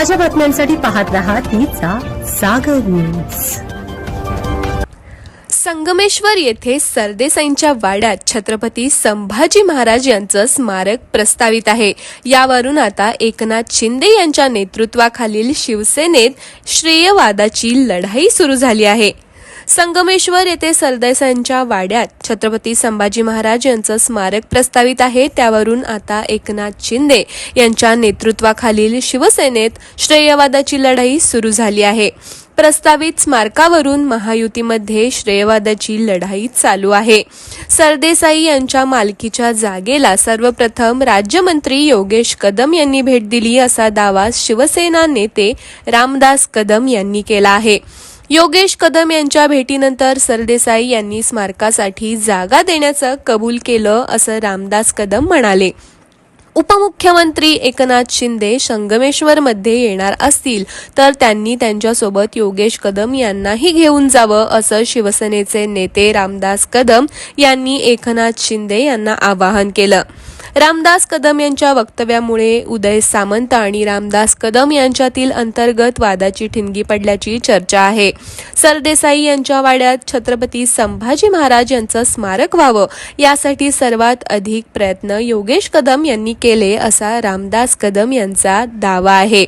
ताज्या बातम्यांसाठी पाहत रहा तिचा सागर न्यूज संगमेश्वर येथे सरदेसाईंच्या वाड्यात छत्रपती संभाजी महाराज यांचं स्मारक प्रस्तावित आहे. यावरून आता एकनाथ शिंदे यांच्या नेतृत्वाखालील शिवसेनेत श्रेयवादाची लढाई सुरू झाली आहे. संगमेश्वर येथे सरदेसांच्या वाड्यात छत्रपती संभाजी महाराज यांचं स्मारक प्रस्तावित आहे. त्यावरून आता एकनाथ शिंदे यांच्या नेतृत्वाखालील शिवसेनेत श्रेयवादाची लढाई सुरू झाली आहे. प्रस्तावित स्मारकावरून महायुतीमध्ये श्रेयवादाची लढाई चालू आहे. सरदेसाई यांच्या मालकीच्या जागेला सर्वप्रथम राज्यमंत्री योगेश कदम यांनी भेट दिली असा दावा शिवसेना नेते रामदास कदम यांनी केला आहे. योगेश कदम यांच्या भेटीनंतर सरदेसाई यांनी स्मारकासाठी जागा देण्याचं कबूल केलं असं रामदास कदम म्हणाले. उपमुख्यमंत्री एकनाथ शिंदे संगमेश्वरमध्ये येणार असतील तर त्यांनी त्यांच्यासोबत योगेश कदम यांनाही घेऊन जावं असं शिवसेनेचे नेते रामदास कदम यांनी एकनाथ शिंदे यांना आवाहन केलं. रामदास कदम यांच्या वक्तव्यामुळे उदय सामंत आणि रामदास कदम यांच्यातील अंतर्गत वादाची ठिणगी पडल्याची चर्चा आहे. सरदेसाई यांच्या वाड्यात छत्रपती संभाजी महाराज यांचं स्मारक व्हावं यासाठी सर्वात अधिक प्रयत्न योगेश कदम यांनी केले असा रामदास कदम यांचा दावा आहे.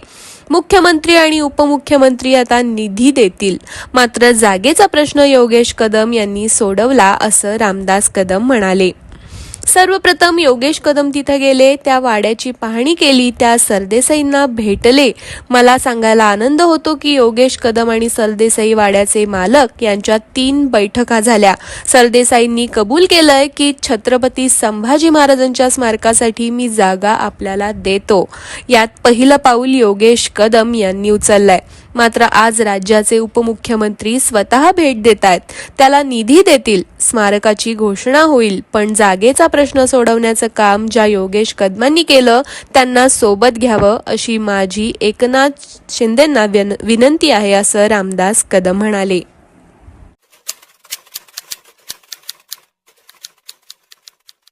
मुख्यमंत्री आणि उपमुख्यमंत्री आता निधी देतील. मात्र जागेचा प्रश्न योगेश कदम यांनी सोडवला असं रामदास कदम म्हणाले. सर्वप्रथम योगेश कदम तिथे गेले त्या वाड्याची पाहणी केली त्या सरदेसाईंना भेटले. मला सांगायला आनंद होतो की योगेश कदम आणि सरदेसाई वाड्याचे मालक यांच्यात तीन बैठका झाल्या. सरदेसाईंनी कबूल केलंय की छत्रपती संभाजी महाराजांच्या स्मारकासाठी मी जागा आपल्याला देतो. यात पहिलं पाऊल योगेश कदम यांनी उचललंय. मात्र आज राज्याचे उपमुख्यमंत्री स्वतः भेट देत आहेत त्याला निधी देतील स्मारकाची घोषणा होईल पण जागेचा प्रश्न सोडवण्याचं काम ज्या योगेश कदमांनी केलं त्यांना सोबत घ्यावं अशी माझी एकनाथ शिंदेंना विन- विनंती आहे असं रामदास कदम म्हणाले.